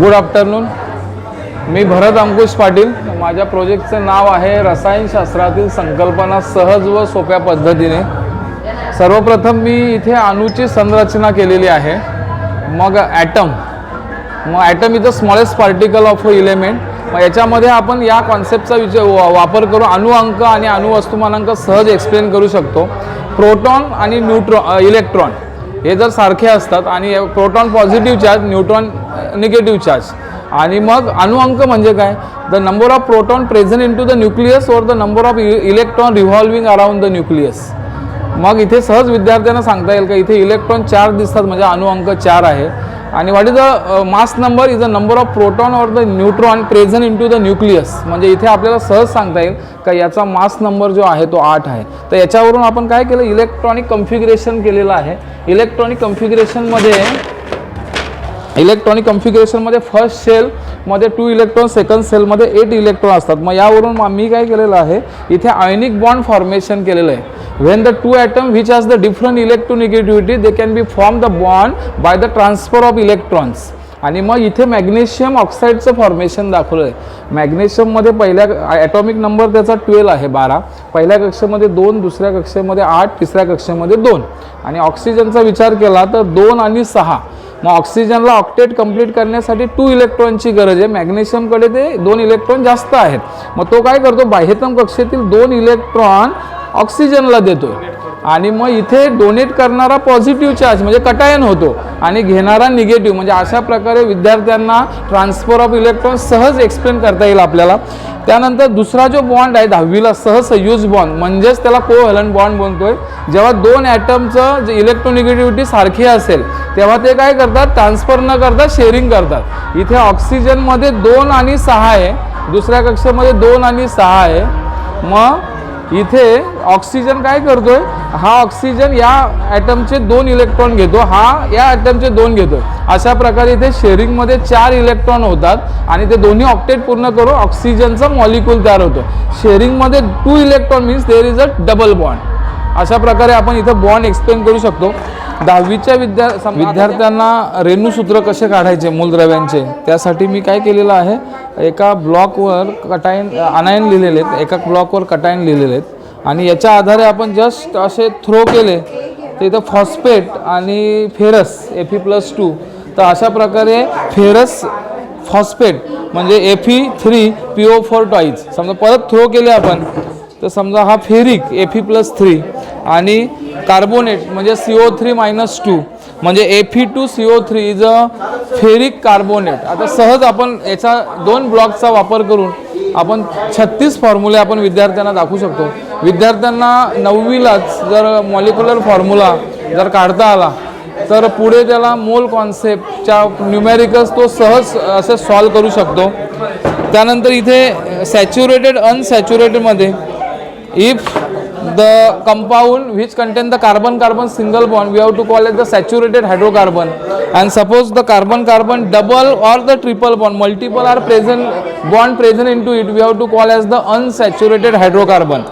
Good afternoon मी भरत अंकुश पाटील. माझ्या प्रोजेक्टचं नाव आहे रसायनशास्त्रातील संकल्पना सहज व सोप्या पद्धतीने. सर्वप्रथम मी इथे अणूची संरचना केलेली आहे. मग ॲटम मग atom is the smallest particle of a element मग याच्यामध्ये आपण या कॉन्सेप्टचा विचार वापर करून अणु अंक आणि अणु वस्तुमानांक सहज एक्सप्लेन करू शकतो. प्रोटॉन आणि न्यूट्रॉ इलेक्ट्रॉन हे जर सारखे असतात आणि proton positive charge neutron negative charge आणि मग अणुअंक म्हणजे काय? The number of proton present into the nucleus और the number of electron revolving around the nucleus मग इथे सहज विद्यार्थ्यांना सांगता येईल का? इथे इलेक्ट्रॉन चार दिसतात म्हणजे अणुअंक चार आहे. आणि what is the mass number is the number of proton or the neutron present into the nucleus म्हणजे इथे आपल्याला सहज सांगता येईल का याचा मास नंबर जो आहे तो आठ आहे. तर याच्यावरून आपण काय केलं? इलेक्ट्रॉनिक कन्फिगरेशन केलेलं आहे. इलेक्ट्रॉनिक कन्फिगरेशनमध्ये इलेक्ट्रॉनिक कन्फिगरेशनमध्ये फर्स्ट सेलमध्ये टू इलेक्ट्रॉन सेकंड सेलमध्ये एट इलेक्ट्रॉन असतात. मग यावरून मग मी काय केलेलं आहे इथे आयनिक बॉन्ड फॉर्मेशन केलेलं आहे. When the two atom which has the different electronegativity they can be form the bond by the transfer of electrons आणि मग इथे मॅग्नेशियम ऑक्साईडचं फॉर्मेशन दाखवलं आहे. मॅग्नेशियममध्ये पहिल्या ॲटॉमिक नंबर त्याचा ट्वेल्व आहे बारा. पहिल्या कक्षेमध्ये दोन दुसऱ्या कक्षेमध्ये आठ तिसऱ्या कक्षेमध्ये दोन. आणि ऑक्सिजनचा विचार केला तर दोन आणि सहा. मग ऑक्सिजनला ऑक्टेट कंप्लीट करण्यासाठी टू इलेक्ट्रॉनची गरज आहे. मॅग्नेशियमकडे ते दोन इलेक्ट्रॉन जास्त आहेत. मग तो काय करतो? बाह्यतम कक्षेतील दोन इलेक्ट्रॉन ऑक्सिजनला देतो आणि मग इथे डोनेट करणारा पॉझिटिव्ह चार्ज म्हणजे कटायन होतो आणि घेणारा निगेटिव्ह म्हणजे अशा प्रकारे विद्यार्थ्यांना ट्रान्सफर ऑफ इलेक्ट्रॉन सहज एक्सप्लेन करता येईल आपल्याला. त्यानंतर दुसरा जो बॉन्ड आहे दहावीला सहसयुज बॉन्ड म्हणजेच त्याला को व्हॅलंट बॉन्ड बोलतोय जेव्हा दोन ॲटमचं जे इलेक्ट्रोनिगेटिव्हिटी सारखी असेल तेव्हा ते काय करतात? ट्रान्सफर न करता शेअरिंग करतात. इथे ऑक्सिजनमध्ये दोन आणि सहा आहे. दुसऱ्या कक्षेमध्ये दोन आणि सहा आहे. मग इथे ऑक्सिजन काय करतोय? हा ऑक्सिजन या ॲटमचे दोन इलेक्ट्रॉन घेतो. हा या ॲटमचे दोन घेतो अशा प्रकारे इथे शेअरिंगमध्ये चार इलेक्ट्रॉन होतात आणि ते दोन्ही ऑक्टेट पूर्ण करून ऑक्सिजनचा मॉलिक्यूल तयार होतो. शेअरिंगमध्ये two electron means there is a double bond अशा प्रकारे आपण इथं बॉन्ड एक्सप्लेन करू शकतो. दहावीच्या विद्या विद्यार्थ्यांना रेणूसूत्र कसे काढायचे मूलद्रव्यांचे? त्यासाठी मी काय केलेलं आहे एका ब्लॉकवर कटाईन अनायन लिहिलेले आहेत एका ब्लॉकवर कटायन लिहिलेले आहेत. आणि याच्या आधारे आपण जस्ट असे थ्रो केले तर इथं फॉस्फेट आणि फेरस एफी प्लस टू तर अशा प्रकारे फेरस फॉस्फेट म्हणजे F E three P O four toys समजा परत थ्रो केले आपण तर समजा हा ferric F E plus three आणि कार्बोनेट म्हणजे C O three minus two म्हणजे F E two C O three is a ferric carbonate आता सहज आपण याचा दोन ब्लॉकचा वापर करून आपण छत्तीस फॉर्म्युले आपण विद्यार्थ्यांना दाखवू शकतो. विद्यार्थ्यांना नववीलाच जर मॉलिक्युलर फॉर्म्युला जर काढता आला तर पुढे त्याला मोल कॉन्सेप्टच्या न्यूमेरिकल्स तो सहज असे सॉल्व करू शकतो. त्यानंतर इथे saturated अनसॅच्युरेटेडमध्ये if the compound which contain the carbon carbon single bond we have to call it the saturated hydrocarbon and suppose the carbon carbon double or the triple bond multiple are present bond present in to it we have to call as the unsaturated hydrocarbon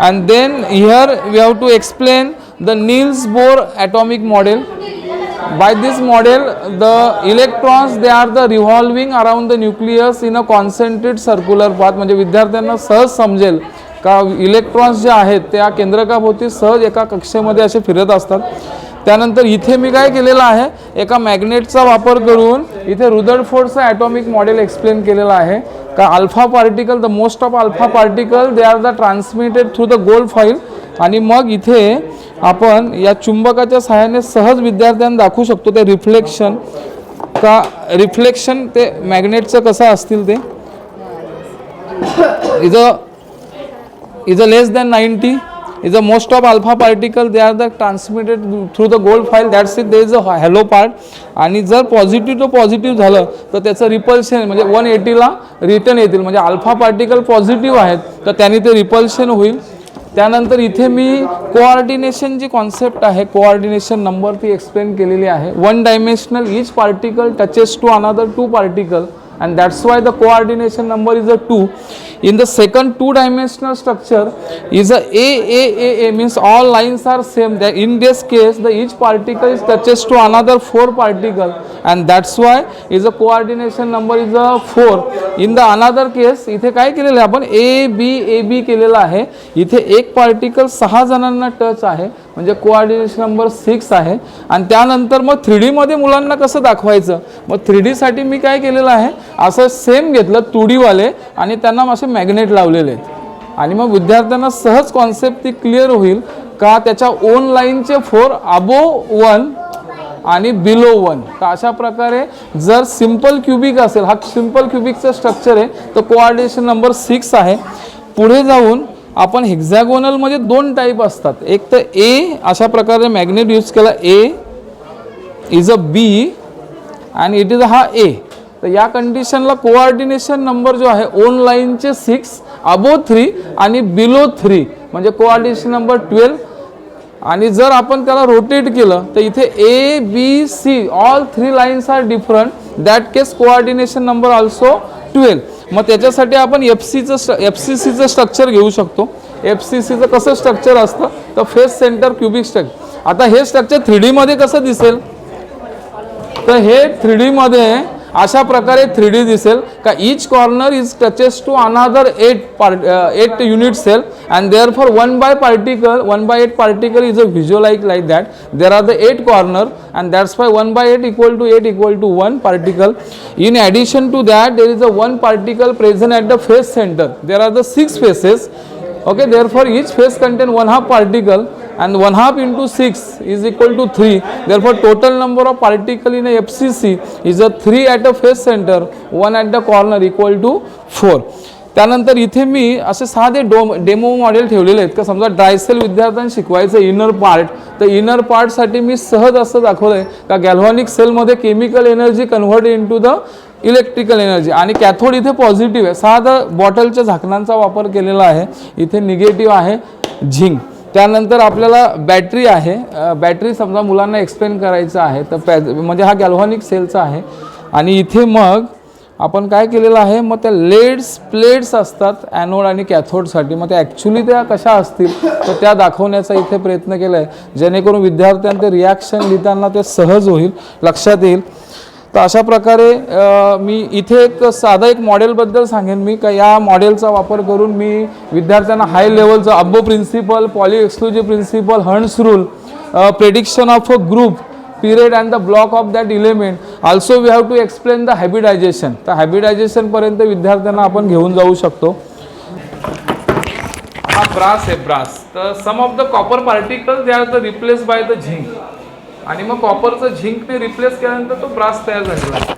and then here we have to explain the Niels Bohr atomic model by this model the electrons they are the revolving around the nucleus in a concentrate circular path म्हणजे विद्यार्थ्यांना सहज समजेल का electrons जे आहेत त्या केंद्रकाभोवती सहज एका कक्षेमध्ये असे फिरत असतात. त्यानंतर इथे मी काय केलेलं आहे एका मॅग्नेटचा वापर करून इथे रुदरफोर्डचं ॲटॉमिक मॉडेल एक्सप्लेन केलेलं आहे. का alpha particle the most of alpha particle they are the transmitted through the gold foil आणि मग इथे आपण या चुंबकाच्या सहाय्याने सहज विद्यार्थ्यांना दाखवू शकतो ते रिफ्लेक्शन का रिफ्लेक्शन ते मॅग्नेटचं कसं असतील ते? इथं is a less than 90 is a most of alpha particle they are the transmitted through the gold file that's it there is a hollow part. आणि जर पॉझिटिव्ह टू पॉझिटिव्ह झालं तर त्याचं रिपल्शन म्हणजे वन एटीला रिटर्न येतील. म्हणजे alpha particle positive आहेत तर त्यांनी ते रिपल्शन होईल. त्यानंतर इथे मी कोऑर्डिनेशन जी कॉन्सेप्ट आहे कोऑर्डिनेशन नंबर ती एक्सप्लेन केलेली आहे. One dimensional each particle touches to another two particle and that's why the coordination number is a 2 in the second two dimensional structure is a a a a a means all lines are same that in this case the each particle is touches to another four particle and that's why is a coordination number is a 4 in the another case इथे काय केलेलं आहे आपण A B A B केलेलं आहे इथे एक particle सहा जणांना टच आहे म्हणजे कोऑर्डिनेशन नंबर सिक्स आहे. आणि त्यानंतर मग थ्री डीमध्ये मुलांना कसं दाखवायचं? मग थ्री डीसाठी मी काय केलेलं आहे? असं सेम घेतलं टू डीवाले आणि त्यांना असे मॅग्नेट लावलेले. आहेत आणि मग विद्यार्थ्यांना सहज कॉन्सेप्ट ती क्लिअर होईल का त्याच्या ओन लाईनचे फोर अबो वन आणि बिलो वन तर अशा प्रकारे जर सिंपल क्युबिक असेल हा सिंपल क्युबिकचं स्ट्रक्चर आहे तर कोऑर्डिनेशन नंबर सिक्स आहे. पुढे जाऊन आपण हेक्झॅगोनलमध्ये दोन टाईप असतात. एक तर ए अशा प्रकारे मॅग्नेट यूज केला ए इज अ बी आणि इट इज हा ए तर या कंडिशनला कोऑर्डिनेशन नंबर जो आहे ओन लाईनचे सिक्स अबो थ्री आणि बिलो थ्री म्हणजे कोऑर्डिनेशन नंबर ट्वेल्व आणि जर आपण त्याला रोटेट केलं तर इथे A B C all three lines are different that case coordination number also twelve मग त्याच्यासाठी आपण एफ सीचं एफ सी सीचं स्ट्रक्चर घेऊ शकतो. एफ सी सीचं कसं स्ट्रक्चर असतं? तर फेस सेंटर क्युबिक स्ट्रक्चर आता हे स्ट्रक्चर थ्री डीमध्ये कसं दिसेल? तर हे थ्री डीमध्ये अशा प्रकारे थ्री डी दिसेल का each corner is touches to another eight part eight unit cell and therefore one by particle one by eight particle is a visual like like that there are the eight corner and that's by one by eight equal to eight equal to one particle in addition to that there is a one particle present at the face centre there are the six faces okay therefore each face contain one half particle and one half into six is equal to three therefore total number of particle in F C C is a three at a face centre one at the corner equal to four त्यानंतर इथे मी असे साधे डो demo model ठेवलेले आहेत. का समजा ड्रायसेल विद्यार्थ्यांना शिकवायचं इनर पार्ट तर इनर पार्टसाठी मी सहज असं दाखवलं आहे का गॅल्व्हॉनिक सेलमध्ये chemical energy convert into the electrical energy. आणि कॅथोड इथे पॉझिटिव्ह आहे. साधं बॉटलच्या झाकणांचा वापर केलेला आहे. इथे निगेटिव्ह आहे झिंक. त्यानंतर आपल्याला बॅटरी आहे. बॅटरी समजा मुलांना एक्सप्लेन करायचं आहे तर पॅ म्हणजे हा गॅल्व्हॉनिक सेलचा आहे. आणि इथे मग आपण काय केलेलं आहे मग त्या लेड्स प्लेट्स असतात ॲनोड आणि कॅथोडसाठी. मग त्या ॲक्च्युली त्या कशा असतील तर त्या दाखवण्याचा इथे प्रयत्न केला आहे जेणेकरून विद्यार्थ्यांचे रिॲक्शन लिहिताना ते सहज होईल लक्षात येईल. तर अशा प्रकारे मी इथे एक साधं एक मॉडेलबद्दल सांगेन. मी का या मॉडेलचा वापर करून मी विद्यार्थ्यांना high लेवलचं Aufbau principle Pauli exclusive principle Hund's rule prediction of a group period and the block of that element also we have to explain the hybridisation तर हॅबिटायझेशनपर्यंत विद्यार्थ्यांना आपण घेऊन जाऊ शकतो. हा ब्रास आहे ब्रास तर some of the copper particle they are the replace by the zinc आणि मग कॉपरचं झिंकने रिप्लेस केल्यानंतर तो ब्रास तयार झालेला आहे.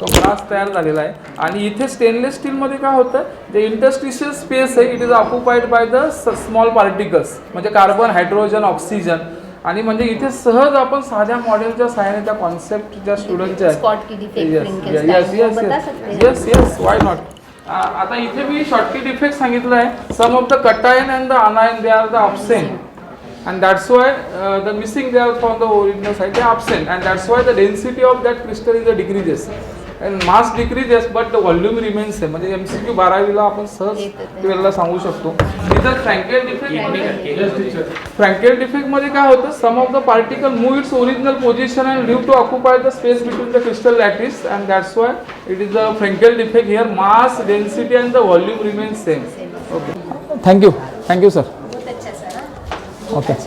तो ब्रास तयार झालेला आहे. आणि इथे स्टेनलेस स्टीलमध्ये काय होतं? जे इंडस्ट्रिशियल स्पेस आहे it is occupied by the small particles म्हणजे कार्बन हायड्रोजन ऑक्सिजन आणि म्हणजे इथे सहज आपण साध्या मॉडेलच्या सहाय्याने त्या कॉन्सेप्ट ज्या स्टुडंटच्या येस येस वाय नॉट आता इथे मी शॉर्टकट इफेक्ट सांगितलं आहे some of the cation and the anion they are the option and that's why uh, the missing there from the original side they are absent. And that's why the density of that crystal is a decreases and mass decreases but the volume remains same. म्हणजे MCQ बारावीला आपण सहज ट्वेल्वला सांगू शकतो. इथं Frenkel defect Frenkel डिफेक्टमध्ये काय होतं? Some of the particle move its original position and leave to occupy the space between the crystal lattice and that's why it is a Frenkel defect here mass density and the volume remains same okay thank you thank you sir बहुत अच्छा sir हाँ? Okay